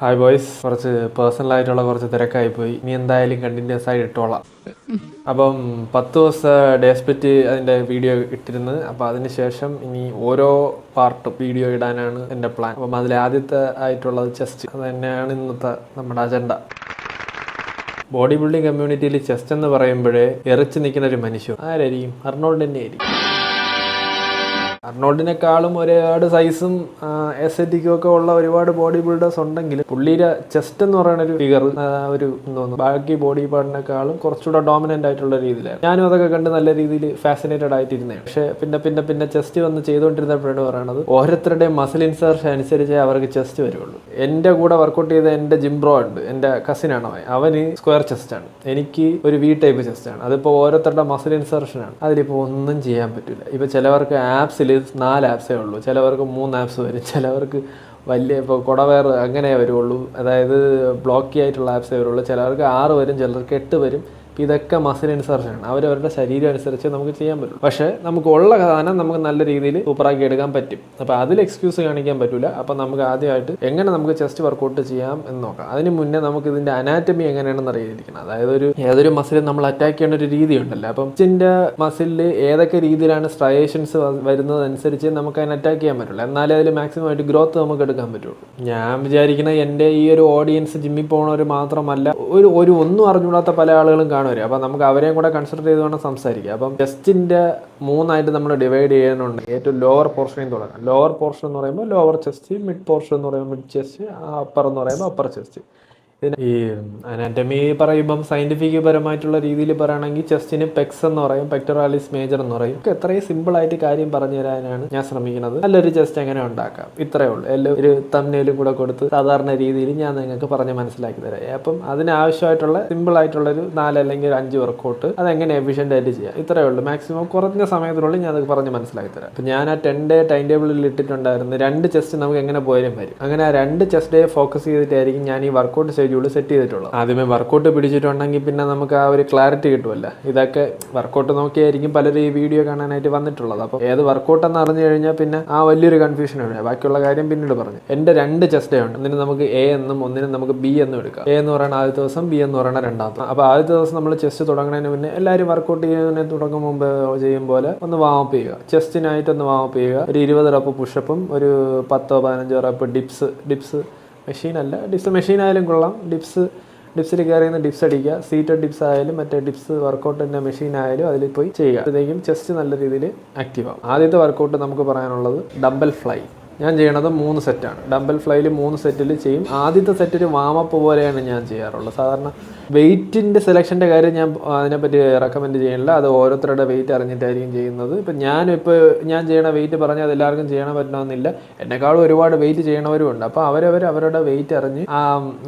Hi boys കുറച്ച് personal ആയിട്ടുള്ള കുറച്ച് തിരക്കായി പോയി ഇനി എന്തായാലും കണ്ടിന്യൂസ് ആയി ഇട്ടോളാം. അപ്പം പത്ത് ദിവസത്തെ ഡേ സ്പ്ലിറ്റ് അതിന്റെ വീഡിയോ ഇട്ടിരുന്നു. അപ്പോൾ അതിന് ശേഷം ഇനി ഓരോ പാർട്ടും വീഡിയോ ഇടാനാണ് എന്റെ പ്ലാൻ അപ്പം അതിൽ ആദ്യത്തെ ആയിട്ടുള്ളത് ചെസ്റ്റ് അത് തന്നെയാണ് ഇന്നത്തെ നമ്മുടെ അജണ്ട ബോഡി ബിൽഡിംഗ് കമ്മ്യൂണിറ്റിയിൽ ചെസ്റ്റ് എന്ന് പറയുമ്പോഴേ എറിച്ച് നിൽക്കുന്ന ഒരു മനുഷ്യൻ. ആരായിരിക്കും? അർണോൾഡ് തന്നെ ആയിരിക്കും അർണോൾഡിനെക്കാളും ഒരുപാട് സൈസും എസ്തറ്റിക്കും ഒക്കെ ഉള്ള ഒരുപാട് ബോഡി ബിൽഡേഴ്സ് ഉണ്ടെങ്കിലും പുള്ളിയുടെ ചെസ്റ്റ് എന്ന് പറയുന്ന ഒരു ഫിഗർ ഒരു തോന്നുന്നു. ബാക്കി ബോഡി പാർട്ടിനെക്കാളും കുറച്ചുകൂടെ ഡോമിനന്റ് ആയിട്ടുള്ള രീതിയിലാണ് ഞാനും അതൊക്കെ കണ്ട് നല്ല രീതിയിൽ ഫാസിനേറ്റഡ് ആയിട്ടിരുന്നേ പക്ഷെ പിന്നെ പിന്നെ പിന്നെ ചെസ്റ്റ് വന്ന് ചെയ്തുകൊണ്ടിരുന്നപ്പോഴാണ് പറയണത് ഓരോരുത്തരുടെയും മസിൽ ഇൻസർഷൻ അനുസരിച്ച് അവർക്ക് ചെസ്റ്റ് വരുള്ളൂ. എന്റെ കൂടെ വർക്കൗട്ട് ചെയ്ത എന്റെ ജിംബ്രോ ഉണ്ട് എന്റെ കസിനാണ് അവന് സ്ക്വയർ ചെസ്റ്റ് ആണ്. എനിക്ക് ഒരു വി ടൈപ്പ് ചെസ്റ്റ് ആണ്. അതിപ്പോ ഓരോരുത്തരുടെ മസിൽ ഇൻസർഷൻ ആണ്. അതിലിപ്പോൾ ഒന്നും ചെയ്യാൻ പറ്റില്ല. ഇപ്പോൾ ചിലവർക്ക് ആപ്സിൽ നാല് ആപ്സേ ഉള്ളൂ. ചിലവർക്ക് മൂന്ന് ആപ്സ് വരും. ചിലവർക്ക് വലിയ ഇപ്പോൾ കുടവേർ അങ്ങനെ വരുള്ളൂ. അതായത് ബ്ലോക്കി ആയിട്ടുള്ള ആപ്സേ വരുള്ളൂ. ചിലവർക്ക് ആറ് വരും ചിലർക്ക് എട്ട് വരും. ഇതൊക്കെ മസിൽ അനുസരിച്ചാണ് അവരവരുടെ ശരീരം അനുസരിച്ച് നമുക്ക് ചെയ്യാൻ പറ്റും. പക്ഷേ നമുക്ക് ഉള്ള സാധനം നമുക്ക് നല്ല രീതിയിൽ സൂപ്പറാക്കി എടുക്കാൻ പറ്റും. അപ്പോൾ അതിൽ എക്സ്ക്യൂസ് കാണിക്കാൻ പറ്റില്ല അപ്പോൾ നമുക്ക് ആദ്യമായിട്ട് എങ്ങനെ നമുക്ക് ചെസ്റ്റ് വർക്കൗട്ട് ചെയ്യാം എന്ന് നോക്കാം. അതിന് മുന്നേ നമുക്ക് ഇതിന്റെ അനാറ്റമി എങ്ങനെയാണെന്ന് അറിയാതിരിക്കണം. അതായത് ഒരു ഏതൊരു മസിലും നമ്മൾ അറ്റാക്ക് ചെയ്യേണ്ട ഒരു രീതി ഉണ്ടല്ലോ. അപ്പം ചെസ്റ്റിന്റെ മസിലിൽ ഏതൊക്കെ രീതിയിലാണ് സ്ട്രയേഷൻസ് വരുന്നത് അനുസരിച്ച് നമുക്ക് അതിനെ അറ്റാക്ക് ചെയ്യാൻ പറ്റുള്ളൂ. എന്നാലേ അതിൽ മാക്സിമം ആയിട്ട് ഗ്രോത്ത് നമുക്ക് എടുക്കാൻ പറ്റുള്ളൂ. ഞാൻ വിചാരിക്കുന്ന എന്റെ ഈ ഒരു ഓഡിയൻസ് ജിമ്മിൽ പോകുന്നവർ മാത്രമല്ല ഒരു ഒരു ഒന്നും അറിഞ്ഞുകൂടാത്ത പല ആളുകളും കാണുവരും അപ്പം നമുക്ക് അവരെയും കൂടെ കൺസിഡർ ചെയ്ത് വേണം സംസാരിക്കുക അപ്പം ചെസ്റ്റിന്റെ മൂന്നായിട്ട് നമ്മൾ ഡിവൈഡ് ചെയ്യാനുണ്ട്. ഏറ്റവും ലോവർ പോർഷനിൽ തുടങ്ങാം. ലോവർ പോർഷൻ എന്ന് പറയുമ്പോൾ ലോവർ ചെസ്റ്റ് മിഡ് പോർഷൻ എന്ന് പറയുമ്പോൾ മിഡ് ചെസ്റ്റ് അപ്പർ എന്ന് പറയുമ്പോൾ അപ്പർ ചെസ്റ്റ് ഈ അനാറ്റമി പറയുമ്പം സയന്റിഫിക് പരമായിട്ടുള്ള രീതിയിൽ പറയുകയാണെങ്കിൽ ചെസ്റ്റിന് പെക്സ് എന്ന് പറയും പെക്ടറാലിസ് മേജർ എന്ന് പറയും. എത്രയും സിമ്പിൾ ആയിട്ട് കാര്യം പറഞ്ഞു തരാനാണ് ഞാൻ ശ്രമിക്കുന്നത്. നല്ലൊരു ചെസ്റ്റ് എങ്ങനെ ഉണ്ടാക്കാം? ഇത്രയേ ഉള്ളൂ. എല്ലാം ഒരു തമ്മിലും കൂടെ കൊടുത്ത് സാധാരണ രീതിയിൽ ഞാൻ നിങ്ങൾക്ക് പറഞ്ഞ് മനസ്സിലാക്കി തരാം. അപ്പം അതിനാവശ്യമായിട്ടുള്ള സിമ്പിൾ ആയിട്ടുള്ള ഒരു നാല് അല്ലെങ്കിൽ അഞ്ച് വർക്കൗട്ട് അതെങ്ങനെ എഫിഷ്യന്റ് ആയിട്ട് ചെയ്യാം? ഇത്രയേ ഉള്ളൂ. മാക്സിമം കുറഞ്ഞ സമയത്തിനുള്ളിൽ ഞാൻ അത് പറഞ്ഞ് മനസ്സിലാക്കി തരാം. അപ്പം ഞാൻ ആ ടെൻ ഡേ ടൈം ടേബിളിൽ ഇട്ടിട്ടുണ്ടായിരുന്നു രണ്ട് ചെസ്റ്റ് നമുക്ക് എങ്ങനെ പോയാലും വരും. അങ്ങനെ ആ രണ്ട് ചെസ്റ്റ് ഡേ ഫോക്കസ് ചെയ്തിട്ടായിരിക്കും ഞാൻ ഈ വർക്കൗട്ട് ഷെഡ്യൂൾ സെറ്റ് ചെയ്തിട്ടുള്ളത് ആദ്യമേ വർക്കൗട്ട് പിടിച്ചിട്ടുണ്ടെങ്കിൽ പിന്നെ നമുക്ക് ആ ഒരു ക്ലാരിറ്റി കിട്ടുമല്ല. ഇതൊക്കെ വർക്കൗട്ട് നോക്കിയായിരിക്കും പലരും ഈ വീഡിയോ കാണാനായിട്ട് വന്നിട്ടുള്ളത്. അപ്പോൾ ഏത് വർക്കൗട്ട് എന്ന് അറിഞ്ഞു കഴിഞ്ഞാൽ പിന്നെ ആ വലിയൊരു കൺഫ്യൂഷൻ ഉണ്ട് ബാക്കിയുള്ള കാര്യം പിന്നീട് പറഞ്ഞു. എന്റെ രണ്ട് ചെസ്റ്റ് ഡേ ഉണ്ട്. ഒന്നിന് നമുക്ക് എ എന്നും ഒന്നിനും നമുക്ക് ബി എന്നും എടുക്കാം. എ എന്ന് പറയുന്ന ആദ്യത്തെ ദിവസം ബി എന്ന് പറയുന്ന രണ്ടാമത്തെ അപ്പോൾ ആദ്യത്തെ ദിവസം നമ്മൾ ചെസ്റ്റ് തുടങ്ങുന്നതിന് മുന്നേ എല്ലാവരും വർക്കൗട്ട് ചെയ്യുന്നതിന് തുടങ്ങും മുമ്പ് ചെയ്യും പോലെ ഒന്ന് വാമപ്പ് ചെയ്യുക. ചെസ്റ്റിനായിട്ട് ഒന്ന് വാമപ്പ് ചെയ്യുക. ഒരു ഇരുപത് റപ്പ് പുഷപ്പും ഒരു പത്തോ പതിനഞ്ചോ റപ്പ് ഡിപ്സ് ഡിപ്സ് മെഷീൻ അല്ല ഡിപ്സ് മെഷീനായാലും കൊള്ളാം. ഡിപ്സ് ഡിപ്സിൽ കയറി ഡിപ്സ് അടിക്കുക. സീറ്റഡ് ഡിപ്സ് ആയാലും മറ്റേ ഡിപ്സ് വർക്കൗട്ടിന്റെ മെഷീൻ ആയാലും അതിൽ പോയി ചെയ്യുക. അപ്പോഴത്തേക്കും ചെസ്റ്റ് നല്ല രീതിയിൽ ആക്റ്റീവ് ആവും ആദ്യത്തെ വർക്കൗട്ട് നമുക്ക് പറയാനുള്ളത് ഡബിൾ ഫ്ലൈ. ഞാൻ ചെയ്യണത് മൂന്ന് സെറ്റാണ് ഡബിൾ ഫ്ലൈയിൽ മൂന്ന് സെറ്റിൽ ചെയ്യും. ആദ്യത്തെ സെറ്റ് ഒരു വാമപ്പ് പോലെയാണ് ഞാൻ ചെയ്യാറുള്ളത്. സാധാരണ വെയിറ്റിന്റെ സെലക്ഷന്റെ കാര്യം ഞാൻ അതിനെപ്പറ്റി റെക്കമെൻഡ് ചെയ്യണില്ല. അത് ഓരോരുത്തരുടെ വെയിറ്റ് അറിഞ്ഞിട്ടായിരിക്കും ചെയ്യുന്നത്. ഇപ്പം ഞാനിപ്പോൾ ഞാൻ ചെയ്യണ വെയിറ്റ് പറഞ്ഞാൽ അത് എല്ലാവർക്കും ചെയ്യണം പറ്റണമെന്നില്ല. എന്നെക്കാളും ഒരുപാട് വെയിറ്റ് ചെയ്യണവരും ഉണ്ട്. അപ്പോൾ അവരവർ അവരുടെ വെയിറ്റ് അറിഞ്ഞ്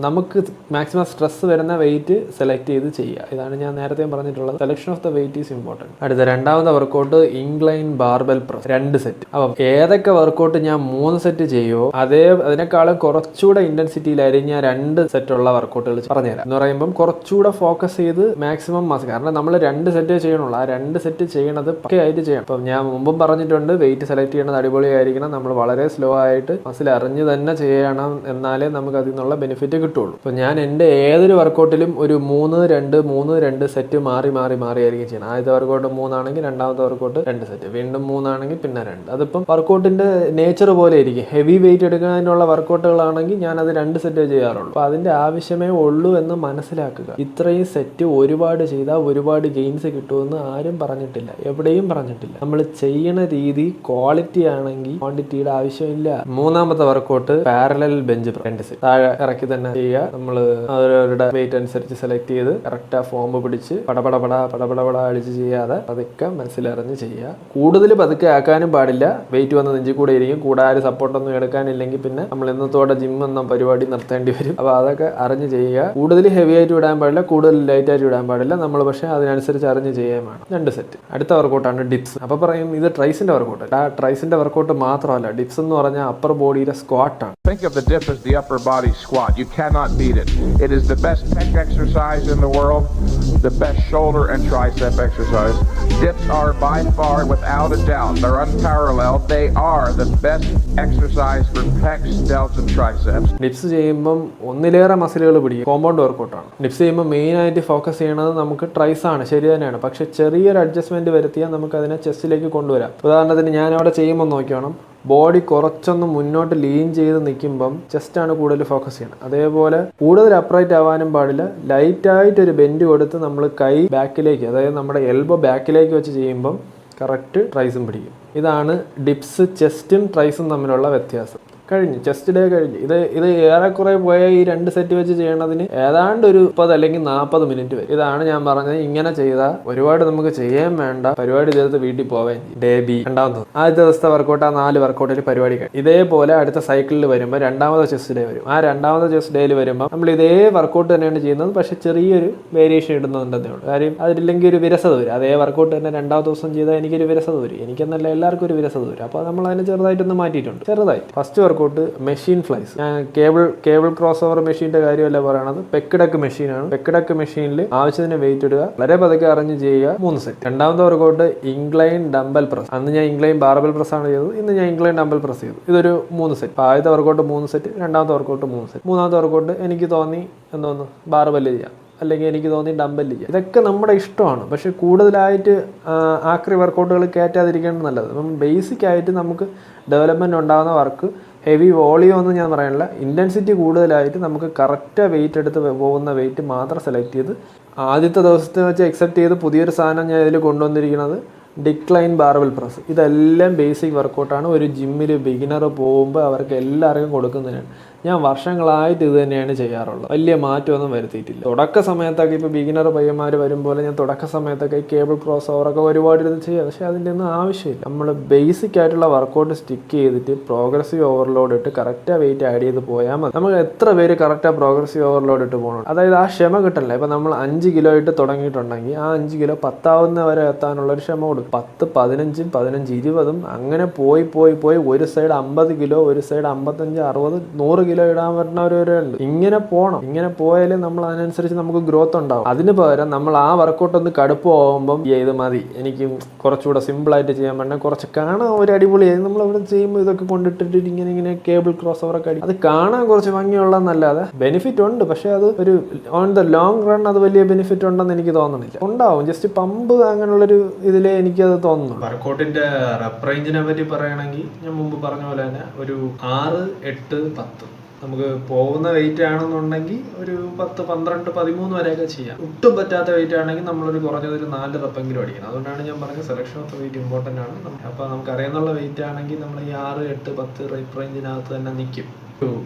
നമുക്ക് മാക്സിമം സ്ട്രെസ് വരുന്ന വെയിറ്റ് സെലക്ട് ചെയ്ത് ചെയ്യുക. ഇതാണ് ഞാൻ നേരത്തെ പറഞ്ഞിട്ടുള്ളത്. Selection of the weight is important അടുത്ത രണ്ടാമത്തെ വർക്കൗട്ട് ഇംഗ്ലൈൻ ബാർബൽ പ്രസ് രണ്ട് സെറ്റ് അപ്പം ഏതൊക്കെ വർക്കൗട്ട് ഞാൻ മൂന്ന് സെറ്റ് ചെയ്യുമോ അതേ അതിനേക്കാളും കുറച്ചുകൂടെ ഇന്റൻസിറ്റിയിലായിരിക്കും ഞാൻ രണ്ട് സെറ്റുള്ള വർക്കൗട്ടുകൾ പറഞ്ഞുതരാം. എന്ന് പറയുമ്പം കുറച്ചുകൂടെ ഫോക്കസ് ചെയ്ത് മാക്സിമം മാസ് കാരണം നമ്മൾ രണ്ട് സെറ്റ് ചെയ്യണുള്ളൂ. ആ രണ്ട് സെറ്റ് ചെയ്യണത് പക്കയായിട്ട് ചെയ്യണം. അപ്പം ഞാൻ മുമ്പും പറഞ്ഞിട്ടുണ്ട് വെയിറ്റ് സെലക്ട് ചെയ്യണത് അടിപൊളിയായിരിക്കണം. നമ്മൾ വളരെ സ്ലോ ആയിട്ട് മസിൽ അറിഞ്ഞ് തന്നെ ചെയ്യണം എന്നാലേ നമുക്ക് അതിൽ നിന്നുള്ള ബെനിഫിറ്റ് കിട്ടുള്ളൂ. അപ്പം ഞാൻ എന്റെ ഏതൊരു വർക്കൗട്ടിലും ഒരു മൂന്ന് രണ്ട് മൂന്ന് രണ്ട് സെറ്റ് മാറി മാറി മാറി ആയിരിക്കും ചെയ്യണം ആദ്യത്തെ വർക്കൗട്ട് മൂന്നാണെങ്കിൽ രണ്ടാമത്തെ വർക്കൗട്ട് രണ്ട് സെറ്റ് വീണ്ടും മൂന്നാണെങ്കിൽ പിന്നെ രണ്ട്. അതിപ്പം വർക്കൗട്ടിന്റെ നേച്ചർ പോലെ ഇരിക്കും. ഹെവി വെയിറ്റ് എടുക്കുന്നതിനുള്ള വർക്കൗട്ടുകളാണെങ്കിൽ ഞാൻ അത് രണ്ട് സെറ്റ് ചെയ്യാറുള്ളൂ. അപ്പോൾ അതിന്റെ ആവശ്യമേ ഉള്ളൂ എന്ന് മനസ്സിലാക്കുക. ഇത്രയും സെറ്റ് ഒരുപാട് ചെയ്താൽ ഒരുപാട് ഗെയിൻസ് കിട്ടുമെന്ന് ആരും പറഞ്ഞിട്ടില്ല. എവിടെയും പറഞ്ഞിട്ടില്ല. നമ്മൾ ചെയ്യണ രീതി ക്വാളിറ്റി ആണെങ്കിൽ ക്വാണ്ടിറ്റിയുടെ ആവശ്യമില്ല. മൂന്നാമത്തെ വർക്കൗട്ട് പാരലൽ ബെഞ്ച് രണ്ട് സെറ്റ് താഴെ ഇറക്കി തന്നെ ചെയ്യുക. നമ്മൾ അവരവരുടെ വെയിറ്റ് അനുസരിച്ച് സെലക്ട് ചെയ്ത് കറക്റ്റ് ആ ഫോം പിടിച്ച് പടപടപട പടപടപട അടിച്ച് ചെയ്യാതെ പതുക്കെ മനസ്സിലറിഞ്ഞ് ചെയ്യുക. കൂടുതൽ പതുക്കെ ആക്കാനും പാടില്ല. വെയിറ്റ് വന്ന് നെഞ്ചിൽ കൂടെ ഇരിക്കും. കൂടാതെ സപ്പോർട്ടൊന്നും എടുക്കാനില്ലെങ്കിൽ പിന്നെ നമ്മൾ ഇന്നത്തോടെ ജിം എന്ന പരിപാടി നിർത്തേണ്ടി വരും. അപ്പോൾ അതൊക്കെ അറിഞ്ഞ് ചെയ്യുക. കൂടുതൽ ഹെവി ആയിട്ട് വിടാൻ പാടില്ല കൂടുതൽ ലൈറ്റ് ആയിട്ട് വിടാൻ പാടില്ല. നമ്മൾ പക്ഷേ അതിനനുസരിച്ച് അറിഞ്ഞ് ചെയ്യാൻ വേണം. രണ്ട് സെറ്റ് അടുത്ത വർക്കൗട്ടാണ് ഡിപ്സ് അപ്പോൾ പറയും ഇത് ട്രൈസിന്റെ വർക്കൗട്ട് ആ ട്രൈസിന്റെ വർക്കൗട്ട് മാത്രമല്ല ഡിപ്സ് എന്ന് പറഞ്ഞാൽ അപ്പർ ബോഡിയിലെ സ്ക്വാട്ടാണ് Think of the dip as the upper body squat. You cannot beat it. It is the best pec exercise in the world, the best shoulder and tricep exercise. Dips are by far, without a doubt, they're unparalleled. They are the best exercise for pecs, delts, and triceps. Dips ചെയ്യുമ്പം ഒന്നിലേറെ മസിലുകൾ പിടിക്കും compound വർക്കൗട്ടാണ് dips ചെയ്യുമ്പോൾ മെയിനായിട്ട് focus ചെയ്യണത് നമുക്ക് tries ആണ് ശരി തന്നെയാണ് പക്ഷെ ചെറിയൊരു അഡ്ജസ്റ്റ്മെന്റ് വരുത്തിയാൽ നമുക്ക് അതിനെ ചെസ്റ്റിലേക്ക് കൊണ്ടുവരാം ഉദാഹരണത്തിന് ഞാൻ അവിടെ ചെയ്യുമ്പോൾ നോക്കിയോണം ബോഡി കുറച്ചൊന്ന് മുന്നോട്ട് ലീൻ ചെയ്ത് നിൽക്കുമ്പം ചെസ്റ്റാണ് കൂടുതൽ ഫോക്കസ് ചെയ്യണം അതേപോലെ കൂടുതൽ അപ്രൈറ്റ് ആവാനും പാടില്ല. ലൈറ്റായിട്ട് ഒരു ബെൻഡ് കൊടുത്ത് നമ്മൾ കൈ ബാക്കിലേക്ക് അതായത് നമ്മുടെ എൽബോ ബാക്കിലേക്ക് വെച്ച് ചെയ്യുമ്പം കറക്റ്റ് ട്രൈസും പിടിക്കും. ഇതാണ് ഡിപ്സ് ചെസ്റ്റും ട്രൈസും തമ്മിലുള്ള വ്യത്യാസം. കഴിഞ്ഞു ചെസ്റ്റ് ഡേ കഴിഞ്ഞു. ഇത് ഇത് ഏറെക്കുറെ പോയ ഈ രണ്ട് സെറ്റ് വെച്ച് ചെയ്യണതിന് ഏതാണ്ട് ഒരു മുപ്പത് അല്ലെങ്കിൽ നാൽപ്പത് മിനിറ്റ് വരും. ഇതാണ് ഞാൻ പറഞ്ഞത്. ഇങ്ങനെ ചെയ്താൽ ഒരുപാട് നമുക്ക് ചെയ്യാൻ വേണ്ട പരിപാടി ചെയ്തിട്ട് വീട്ടിൽ പോവാൻ ഡേ ബി രണ്ടാമത്തത് ആദ്യത്തെ ദിവസത്തെ വർക്കൗട്ട് ആ നാല് വർക്കൗട്ടിൽ പരിപാടി കഴിഞ്ഞു. ഇതേപോലെ അടുത്ത സൈക്കിളിൽ വരുമ്പോൾ രണ്ടാമത്തെ ചെസ്റ്റ് ഡേ വരും. ആ രണ്ടാമത്തെ ചെസ്റ്റ് ഡേയിൽ വരുമ്പോൾ നമ്മൾ ഇതേ വർക്കൗട്ട് തന്നെയാണ് ചെയ്യുന്നത്. പക്ഷെ ചെറിയൊരു വേരിയേഷൻ ഇടുന്നുണ്ടെന്നേ ഉള്ളൂ. കാര്യം അതില്ലെങ്കിൽ ഒരു വിരസത വരും. അതേ വർക്കൗട്ട് തന്നെ രണ്ടാമത്തെ ദിവസം ചെയ്താൽ എനിക്കൊരു വിരസത വരും. എനിക്കെന്നല്ല എല്ലാവർക്കും ഒരു വിരസത വരും. അപ്പോൾ നമ്മൾ അതിനെ ചെറുതായിട്ടൊന്ന് മാറ്റിയിട്ടുണ്ട്. ചെറുതായി. First workout machine flys. ഞാൻ കേബിൾ കേബിൾ ക്രോസ് ഓവർ മെഷീന്റെ കാര്യമല്ല പറയണത്. പെക്കിടക്ക് മെഷീനാണ്. പെക്കിടക്ക് മെഷീനിൽ ആവശ്യത്തിന് വെയിറ്റ് ഇടുക വളരെ പതുക്കെ അറിഞ്ഞ് ചെയ്യുക മൂന്ന് സെറ്റ് രണ്ടാമത്തെ വർക്കൗട്ട് ഇംഗ്ലൈൻ ഡംബൽ പ്രസ് അന്ന് ഞാൻ ഇംഗ്ലൈൻ ബാർബൽ പ്രസ് ആണ് ചെയ്തത്. ഇന്ന് ഞാൻ ഇംഗ്ലൈൻ ഡംബൽ പ്രസ് ചെയ്തു. ഇതൊരു മൂന്ന് സെറ്റ് ആദ്യത്തെ വർക്കൗട്ട് മൂന്ന് സെറ്റ് രണ്ടാമത്തെ വർക്കൗട്ട് മൂന്ന് സെറ്റ് മൂന്നാമത്തെ വർക്കൗട്ട് എനിക്ക് തോന്നി എന്തോന്ന്? ബാർബൽ ചെയ്യാം. അല്ലെങ്കിൽ എനിക്ക് തോന്നി ഡമ്പൽ ചെയ്യാം. ഇതൊക്കെ നമ്മുടെ ഇഷ്ടമാണ്. പക്ഷേ കൂടുതലായിട്ട് ആക്രി വർക്കൗട്ടുകൾ കയറ്റാതിരിക്കേണ്ടത് നല്ലത്. അപ്പം ബേസിക്കായിട്ട് നമുക്ക് ഡെവലപ്മെന്റ് ഉണ്ടാകുന്ന വർക്ക് ഹെവി വോളിയം ഒന്നും ഞാൻ പറയാനില്ല. ഇന്റൻസിറ്റി കൂടുതലായിട്ട് നമുക്ക് കറക്റ്റ് വെയിറ്റ് എടുത്ത് പോകുന്ന വെയിറ്റ് മാത്രം സെലക്ട് ചെയ്ത് ആദ്യത്തെ ദിവസത്തെ വെച്ച് എക്സെപ്റ്റ് ചെയ്ത് പുതിയൊരു സാധനം ഞാൻ ഇതിൽ കൊണ്ടുവന്നിരിക്കുന്നത് ഡിക്ലൈൻ ബാർബൽ പ്രസ് ഇതെല്ലാം ബേസിക് വർക്കൗട്ടാണ് ഒരു ജിമ്മിൽ ബിഗിനർ പോകുമ്പോൾ അവർക്ക് എല്ലാവർക്കും കൊടുക്കുന്നതിനാണ്. ഞാൻ വർഷങ്ങളായിട്ട് ഇത് തന്നെയാണ് ചെയ്യാറുള്ളത്. വലിയ മാറ്റമൊന്നും വരുത്തിയിട്ടില്ല. തുടക്ക സമയത്തൊക്കെ ഇപ്പോൾ ബിഗിനർ പയ്യന്മാർ വരുമ്പോൾ ഞാൻ തുടക്ക സമയത്തൊക്കെ ഈ കേബിൾ ക്രോസ് ഓവറൊക്കെ ഒരുപാട് ഇത് ചെയ്യുക പക്ഷേ അതിന്റെ ഒന്നും ആവശ്യമില്ല. നമ്മൾ ബേസിക് ആയിട്ടുള്ള വർക്കൗട്ട് സ്റ്റിക്ക് ചെയ്തിട്ട് പ്രോഗ്രസീവ് ഓവർലോഡ് ഇട്ട് കറക്റ്റാ വെയിറ്റ് ആഡ് ചെയ്ത് പോയാൽ മതി. നമുക്ക് എത്ര പേര് കറക്റ്റാ പ്രോഗ്രസീവ് ഓവർലോഡ് ഇട്ട് പോകണം അതായത് ആ ക്ഷമ കിട്ടണില്ല. ഇപ്പം നമ്മൾ അഞ്ച് കിലോ ഇട്ട് തുടങ്ങിയിട്ടുണ്ടെങ്കിൽ ആ അഞ്ച് കിലോ പത്താവുന്ന വരെ എത്താനുള്ള ഒരു ക്ഷമ കൊടുക്കും. പത്ത് പതിനഞ്ചും പതിനഞ്ച് ഇരുപതും അങ്ങനെ പോയി പോയി പോയി ഒരു സൈഡ് അമ്പത് കിലോ ഒരു സൈഡ് അമ്പത്തഞ്ച് അറുപത് നൂറ് കിലോ ഇടാൻ പറ്റുന്നവരുണ്ട് ഇങ്ങനെ പോകണം ഇങ്ങനെ പോയാലേ നമ്മൾ അതിനനുസരിച്ച് നമുക്ക് ഗ്രോത്ത് ഉണ്ടാവും. അതിന് പകരം നമ്മൾ ആ വർക്കൗട്ട് ഒന്ന് കടുപ്പ് പോകുമ്പം "ഏയ് ഇത് മതി. എനിക്ക് കുറച്ചുകൂടെ സിമ്പിളായിട്ട് ചെയ്യാൻ പറ്റണം കുറച്ച് കാണാൻ ഒരു അടിപൊളിയായി നമ്മൾ ഇവിടെ ചെയ്യുമ്പോൾ ഇതൊക്കെ കൊണ്ടിട്ടിട്ട് ഇങ്ങനെ ഇങ്ങനെ കേബിൾ ക്രോസ് ഒക്കെ അടി അത് കാണാൻ കുറച്ച് ഭംഗിയുള്ളതെന്നല്ലാതെ ബെനിഫിറ്റ് ഉണ്ട്. പക്ഷേ അത് ഒരു ഓൺ ദ ലോങ് റൺ അത് വലിയ ബെനിഫിറ്റ് ഉണ്ടെന്ന് എനിക്ക് തോന്നുന്നില്ല ഉണ്ടാവും. ജസ്റ്റ് പമ്പ് അങ്ങനെയുള്ളൊരു ഇതിലേ എനിക്കത് തോന്നുന്നു. വർക്കൗട്ടിന്റെ റെപ്പ് റേഞ്ചിനെ പറ്റി പറയുകയാണെങ്കിൽ ഞാൻ മുമ്പ് പറഞ്ഞ പോലെ തന്നെ ഒരു ആറ് എട്ട് പത്ത്. നമുക്ക് പോകുന്ന വെയിറ്റ് ആണെന്നുണ്ടെങ്കിൽ ഒരു പത്ത് പന്ത്രണ്ട് പതിമൂന്ന് വരെയൊക്കെ ചെയ്യാം. ഒട്ടും പറ്റാത്ത വെയിറ്റ് ആണെങ്കിൽ നമ്മളൊരു കുറഞ്ഞത് ഒരു നാല് തപ്പെങ്കിലും അടിക്കണം. അതുകൊണ്ടാണ് ഞാൻ പറഞ്ഞത് സെലക്ഷൻ ഓഫ് വെയിറ്റ് ഇമ്പോർട്ടന്റ് ആണ്. അപ്പോൾ നമുക്ക് അറിയാവുന്ന വെയിറ്റ് ആണെങ്കിൽ നമ്മൾ ഈ ആറ് എട്ട് പത്ത് റേപ്പ് റേഞ്ചിനകത്ത് തന്നെ നിൽക്കും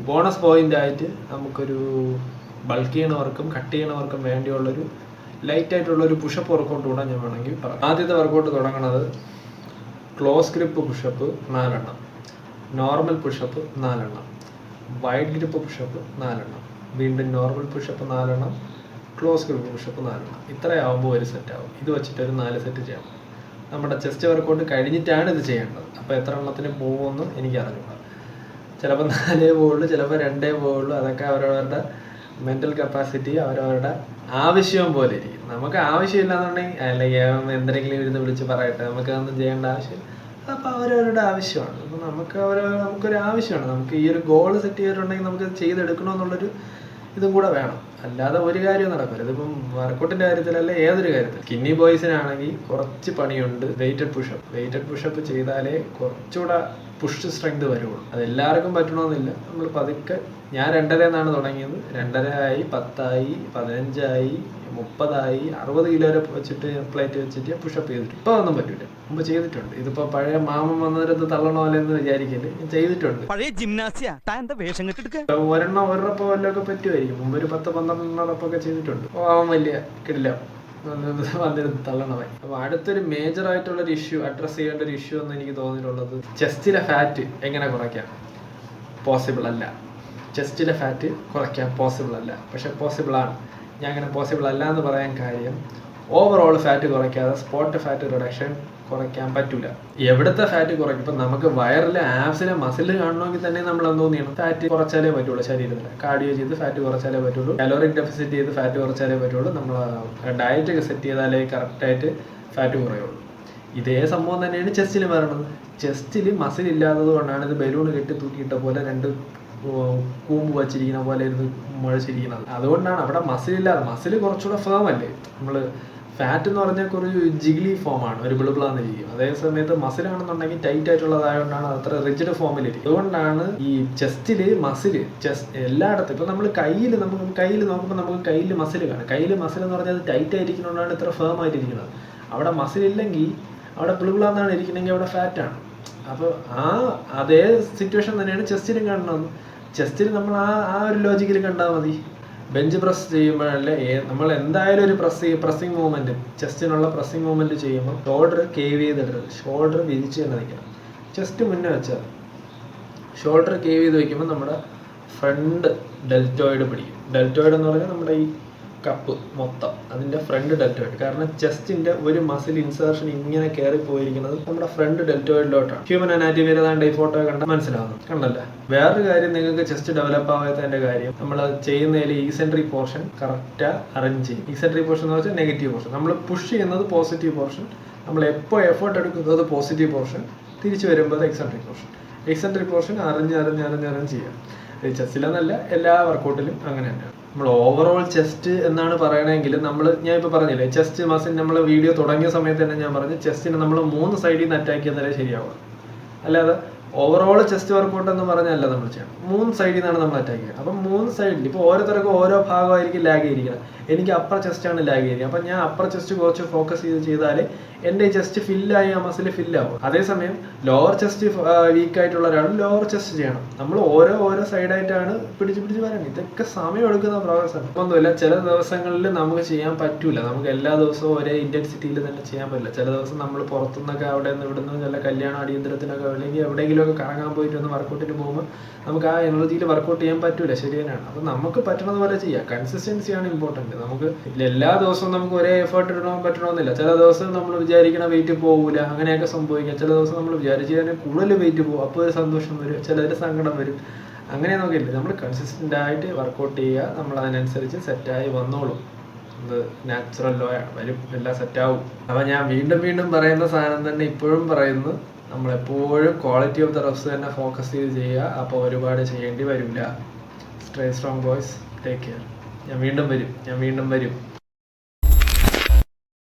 ബോണസ് പോയിന്റ് ആയിട്ട് നമുക്കൊരു ബൾക്ക് ചെയ്യണവർക്കും കട്ട് ചെയ്യണവർക്കും വേണ്ടിയുള്ളൊരു ലൈറ്റ് ആയിട്ടുള്ള ഒരു പുഷപ്പ് വർക്കൗട്ട് കൂടെ ഞാൻ വേണമെങ്കിൽ പറയാം. ആദ്യത്തെ വർക്കൗട്ട് തുടങ്ങണത് ക്ലോസ് ഗ്രിപ്പ് പുഷപ്പ് നാലെണ്ണം. നോർമൽ പുഷപ്പ് നാലെണ്ണം. വൈഡ് ഗ്രിപ്പ് പുഷപ്പ് നാലെണ്ണം. വീണ്ടും നോർമൽ പുഷപ്പ് നാലെണ്ണം. ക്ലോസ് ഗ്രിപ്പ് പുഷപ്പ് നാലെണ്ണം. ഇത്രയാവുമ്പോൾ ഒരു സെറ്റ് ആവും. ഇത് വെച്ചിട്ട് ഒരു നാല് സെറ്റ് ചെയ്യാം. നമ്മുടെ ചെസ്റ്റ് വർക്കൗട്ട് കഴിഞ്ഞിട്ടാണ് ഇത് ചെയ്യേണ്ടത്. അപ്പോൾ എത്ര എണ്ണത്തിന് പോകുമെന്ന് എനിക്ക് അറിഞ്ഞൂടാ ചിലപ്പോൾ നാലേ പോകുള്ളൂ ചിലപ്പോൾ രണ്ടേ പോകുള്ളൂ അതൊക്കെ അവരവരുടെ മെന്റൽ കപ്പാസിറ്റി അവരവരുടെ ആവശ്യം പോലെ ഇരിക്കും. നമുക്ക് ആവശ്യമില്ലാന്നുണ്ടെങ്കിൽ അല്ലെങ്കിൽ എന്തെങ്കിലും ഇരുന്ന് വിളിച്ച് പറയട്ടെ. നമുക്ക് അതൊന്നും ചെയ്യേണ്ട ആവശ്യം അപ്പോൾ അവരവരുടെ ആവശ്യമാണ്. അപ്പോൾ നമുക്ക് അവർ നമുക്കൊരു ആവശ്യമാണ്. നമുക്ക് ഈ ഒരു ഗോൾ സെറ്റ് ചെയ്തിട്ടുണ്ടെങ്കിൽ നമുക്ക് ചെയ്തെടുക്കണമെന്നുള്ളൊരു ഇതും കൂടെ വേണം. അല്ലാതെ ഒരു കാര്യവും നടക്കില്ല ഇതിപ്പം വർക്കൗട്ടിന്റെ കാര്യത്തിലല്ല ഏതൊരു കാര്യത്തിൽ കിന്നി ബോയ്സിനാണെങ്കിൽ കുറച്ച് പണിയുണ്ട്. വെയിറ്റഡ് പുഷപ്പ് വെയിറ്റഡ് പുഷപ്പ് ചെയ്താലേ കുറച്ചുകൂടെ പുഷ് സ്ട്രെങ്ത് വരുള്ളൂ. അത് എല്ലാവർക്കും പറ്റണമെന്നില്ല നമ്മൾ പതുക്കെ ഞാൻ രണ്ടര എന്നാണ് തുടങ്ങിയത്. രണ്ടര ആയി പത്തായി പതിനഞ്ചായി മുപ്പതായി അറുപത് കിലോ വരെ വെച്ചിട്ട് പ്ലേറ്റ് വെച്ചിട്ട് പുഷപ്പ് ചെയ്തിട്ട് ഇപ്പൊ ഒന്നും പറ്റൂല. മുമ്പ് ചെയ്തിട്ടുണ്ട്. ഇതിപ്പോ പഴയ മാമൻ വന്നവരത് തള്ളണ എന്ന് വിചാരിക്കൽ. ചെയ്തിട്ടുണ്ട്. പഴയ ജിംനാസിയ വേഷം ഒരെണ്ണം ഒരു റപ്പ് വല്ലതൊക്കെ പറ്റുമായിരിക്കും മുമ്പ് ഒരു പത്ത് പന്ത്രണ്ടെണ്ണപ്പൊക്കെ ചെയ്തിട്ടുണ്ട്. ഓ അവൻ വലിയ കിടില്ല വന്നിരുന്ന് തള്ളണമായി അപ്പൊ അടുത്തൊരു മേജർ ആയിട്ടുള്ള ഒരു ഇഷ്യൂ അഡ്രസ് ചെയ്യേണ്ട ഒരു ഇഷ്യൂ എന്ന് എനിക്ക് തോന്നിയിട്ടുള്ളത് ചെസ്റ്റിലെ ഫാറ്റ് എങ്ങനെ കുറയ്ക്കാം? പോസിബിൾ അല്ല. ചെസ്റ്റിലെ ഫാറ്റ് കുറയ്ക്കാൻ പോസിബിൾ അല്ല. പക്ഷെ പോസിബിൾ ആണ്. ഞാൻ അങ്ങനെ പോസിബിൾ അല്ല എന്ന് പറയാൻ കാര്യം ഓവറോൾ ഫാറ്റ് കുറയ്ക്കാതെ സ്പോട്ട് ഫാറ്റ് റിഡക്ഷൻ കുറയ്ക്കാൻ പറ്റില്ല എവിടുത്തെ ഫാറ്റ് കുറയ്ക്കും? ഇപ്പം നമുക്ക് വയറിലെ ആപ്സിലെ മസിൽ കാണണമെങ്കിൽ തന്നെ നമ്മൾ എന്തോ ചെയ്യണം ഫാറ്റ് കുറച്ചാലേ പറ്റുള്ളൂ ശരീരത്തിൽ കാർഡിയോ ചെയ്ത് ഫാറ്റ് കുറച്ചാലേ പറ്റുള്ളൂ. കലോറിക് ഡെഫിസിറ്റ് ചെയ്ത് ഫാറ്റ് കുറച്ചാലേ പറ്റുള്ളൂ. നമ്മൾ ഡയറ്റ് ഒക്കെ സെറ്റ് ചെയ്താലേ കറക്റ്റായിട്ട് ഫാറ്റ് കുറയുള്ളൂ. ഇതേ സംഭവം തന്നെയാണ് ചെസ്റ്റിൽ വരണത്. ചെസ്റ്റിൽ മസിൽ ഇല്ലാത്തത് കൊണ്ടാണ് ഇത് ബലൂൺ കെട്ടി തൂക്കിയിട്ട പോലെ രണ്ട് കൂമ്പ് വച്ചിരിക്കുന്ന പോലെ ഇത് മുഴച്ചിരിക്കുന്നത് അതുകൊണ്ടാണ് അവിടെ മസിൽ ഇല്ലാതെ മസിൽ കുറച്ചുകൂടെ ഫേം അല്ലേ? നമ്മൾ ഫാറ്റ് എന്ന് പറഞ്ഞാൽ കുറച്ച് ജിഗ്ലി ഫോമാണ് ഒരു ബിളിബിളാന്ന് ഇരിക്കും അതേ സമയത്ത് മസിലാണെന്നുണ്ടെങ്കിൽ ടൈറ്റ് ആയിട്ടുള്ളതായതുകൊണ്ടാണ് അത് അത്ര റിജിഡ് ഫോമിലിരിക്കും അതുകൊണ്ടാണ് ഈ ചെസ്റ്റിൽ മസിൽ ചെസ്റ്റ് എല്ലായിടത്തും ഇപ്പൊ നമ്മൾ കയ്യിൽ നമുക്ക് കയ്യിൽ നോക്കുമ്പോൾ നമുക്ക് കയ്യിൽ മസിൽ കാണാം. കയ്യിൽ മസിൽ എന്ന് പറഞ്ഞാൽ അത് ടൈറ്റ് ആയിരിക്കുന്നതുകൊണ്ടാണ് ഇത്ര ഫേം ആയിട്ടിരിക്കുന്നത്. അവിടെ മസിൽ ഇല്ലെങ്കിൽ അവിടെ ബിളുബിളാന്നാണ് ഇരിക്കുന്നതെങ്കിൽ അവിടെ ഫാറ്റാണ് അപ്പോൾ ആ അതേ സിറ്റുവേഷൻ തന്നെയാണ് ചെസ്റ്റിനും കാണുന്നത്. ചെസ്റ്റിൽ നമ്മൾ ആ ആ ഒരു ലോജിക്കിൽ കണ്ടാൽ മതി. ബെഞ്ച് പ്രസ് ചെയ്യുമ്പോഴല്ലേ നമ്മൾ എന്തായാലും ഒരു പ്രസ് പ്രസ്സിങ് മൂവ്മെന്റ് ചെസ്റ്റിനുള്ള പ്രസ്സിങ് മൂവ്മെന്റ് ചെയ്യുമ്പോൾ ഷോൾഡർ കേവ് ചെയ്തിടരുത് ഷോൾഡർ വിരിച്ച് തന്നെ നിൽക്കണം. ചെസ്റ്റ് മുന്നേ വെച്ചാൽ ഷോൾഡർ കേവ് ചെയ്ത് വെക്കുമ്പോൾ നമ്മുടെ ഫ്രണ്ട് ഡെൽറ്റോയിഡ് പിടിക്കും. ഡെൽറ്റോയിഡ് എന്ന് പറഞ്ഞാൽ നമ്മുടെ ഈ കപ്പ് മൊത്തം. അതിന്റെ ഫ്രണ്ട് ഡെൽറ്റോയിഡ് കാരണം ചെസ്റ്റിന്റെ ഒരു മസിൽ ഇൻസേർഷൻ ഇങ്ങനെ കയറി പോയിരിക്കുന്നത് നമ്മുടെ ഫ്രണ്ട് ഡെൽറ്റോയിഡിലോട്ടാണ് ഹ്യൂമൻ അനാറ്റമിയിൽ ഏതാണ്ട് ഈ ഫോട്ടോ കണ്ടാൽ മനസ്സിലാവുന്നു കണ്ടല്ലേ? വേറൊരു കാര്യം നിങ്ങൾക്ക് ചെസ്റ്റ് ഡെവലപ്പ് ആവാത്തതിന്റെ കാര്യം നമ്മൾ ചെയ്യുന്നതിൽ ഈസെൻട്രി പോർഷൻ കറക്റ്റാ അറേഞ്ച് ചെയ്യും. ഈസെൻട്രി പോർഷൻ എന്ന് വെച്ചാൽ നെഗറ്റീവ് പോർഷൻ നമ്മൾ പുഷ് ചെയ്യുന്നത് പോസിറ്റീവ് പോർഷൻ നമ്മൾ എപ്പോൾ എഫേർട്ട് എടുക്കുന്നത് പോസിറ്റീവ് പോർഷൻ തിരിച്ചു വരുമ്പോൾ അത് പോർഷൻ എക്സെൻട്രി പോർഷൻ അറിഞ്ഞ് അറിഞ്ഞ് അറിഞ്ഞ് അറിഞ്ഞ് ചെയ്യാം. ചെസ്സിലെന്നല്ല എല്ലാ വർക്കൗട്ടിലും അങ്ങനെ തന്നെയാണ്. നമ്മൾ ഓവറോൾ ചെസ്റ്റ് എന്നാണ് പറയണമെങ്കിൽ നമ്മൾ ഞാൻ ഇപ്പോൾ പറഞ്ഞില്ലേ ചെസ്റ്റ് മസിൽ നമ്മൾ വീഡിയോ തുടങ്ങിയ സമയത്ത് തന്നെ ഞാൻ പറഞ്ഞു ചെസ്റ്റിനെ നമ്മൾ മൂന്ന് സൈഡിൽ നിന്ന് അറ്റാക്ക് ചെയ്താലേ ശരിയാവുക അല്ലാതെ ഓവറോൾ ചെസ്റ്റ് വർക്കൗട്ട് എന്ന് പറഞ്ഞല്ല നമ്മൾ ചെയ്യണം മൂന്ന് സൈഡിൽ നിന്നാണ് നമ്മൾ അറ്റാക്ക് ചെയ്യുക അപ്പം മൂന്ന് സൈഡിൽ ഇപ്പോൾ ഓരോരുത്തർക്കും ഓരോ ഭാഗമായിരിക്കും ലാഗ് ചെയ്തിരിക്കുന്നത്. എനിക്ക് അപ്പർ ചെസ്റ്റാണ് ലാഗ് ചെയ്യുന്നത് അപ്പം ഞാൻ അപ്പർ ചെസ്റ്റ് കുറച്ച് ഫോക്കസ് ചെയ്ത് ചെയ്താൽ എന്റെ ചെസ്റ്റ് ഫില്ലായി ആ മസിൽ ഫില്ലാവും അതേസമയം ലോവർ ചെസ്റ്റ് വീക്ക് ആയിട്ടുള്ള ഒരാൾ ലോവർ ചെസ്റ്റ് ചെയ്യണം. നമ്മൾ ഓരോ ഓരോ സൈഡായിട്ടാണ് പിടിച്ച് പിടിച്ച് വരണം ഇതൊക്കെ സമയം എടുക്കുന്ന പ്രോസസ്സാണ് ഒന്നുമില്ല ചില ദിവസങ്ങളിൽ നമുക്ക് ചെയ്യാൻ പറ്റില്ല നമുക്ക് എല്ലാ ദിവസവും ഒരേ ഇന്റൻസിറ്റിയിൽ തന്നെ ചെയ്യാൻ പറ്റില്ല. ചില ദിവസം നമ്മൾ പുറത്തുനിന്നൊക്കെ അവിടെ നിന്ന് ഇവിടുന്ന് ചില കല്യാണ അടിയന്തരത്തിനൊക്കെ അല്ലെങ്കിൽ എവിടെയെങ്കിലുമൊക്കെ കറങ്ങാൻ പോയിട്ട് ഒന്ന് വർക്കൗട്ടിന് പോകുമ്പോൾ നമുക്ക് ആ എനർജിയിൽ വർക്കൗട്ട് ചെയ്യാൻ പറ്റൂല ശരി തന്നെയാണ്. അപ്പം നമുക്ക് പറ്റണത് പോലെ ചെയ്യാം. കൺസിസ്റ്റൻസിയാണ് ഇമ്പോർട്ടന്റ് നമുക്ക് എല്ലാ ദിവസവും നമുക്ക് ഒരേ എഫേർട്ട് ഇടണം പറ്റണമെന്നില്ല ചില ദിവസം നമ്മൾ വിചാരിക്കണ വെയിറ്റ് പോകില്ല അങ്ങനെയൊക്കെ സംഭവിക്കാം. ചില ദിവസം നമ്മൾ വിചാരിച്ചു കഴിഞ്ഞാൽ കൂടുതൽ വെയിറ്റ് പോകും അപ്പോൾ ഒരു സന്തോഷം വരും ചിലർ സങ്കടം വരും. അങ്ങനെ നോക്കില്ല നമ്മൾ കൺസിസ്റ്റന്റ് ആയിട്ട് വർക്കൗട്ട് ചെയ്യുക. നമ്മൾ അതിനനുസരിച്ച് സെറ്റായി വന്നോളും. അത് നാച്ചുറൽ ലോ ആണ്. വരും. എല്ലാം സെറ്റാവും അപ്പം ഞാൻ വീണ്ടും വീണ്ടും പറയുന്ന സാധനം തന്നെ ഇപ്പോഴും പറയുന്നു. നമ്മളെപ്പോഴും ക്വാളിറ്റി ഓഫ് ദ റഫ്സ് തന്നെ ഫോക്കസ് ചെയ്ത് ചെയ്യുക. അപ്പോൾ ഒരുപാട് ചെയ്യേണ്ടി വരില്ല stray strong boys take care ഞാൻ വീണ്ടും വരും. ഞാൻ വീണ്ടും വരും.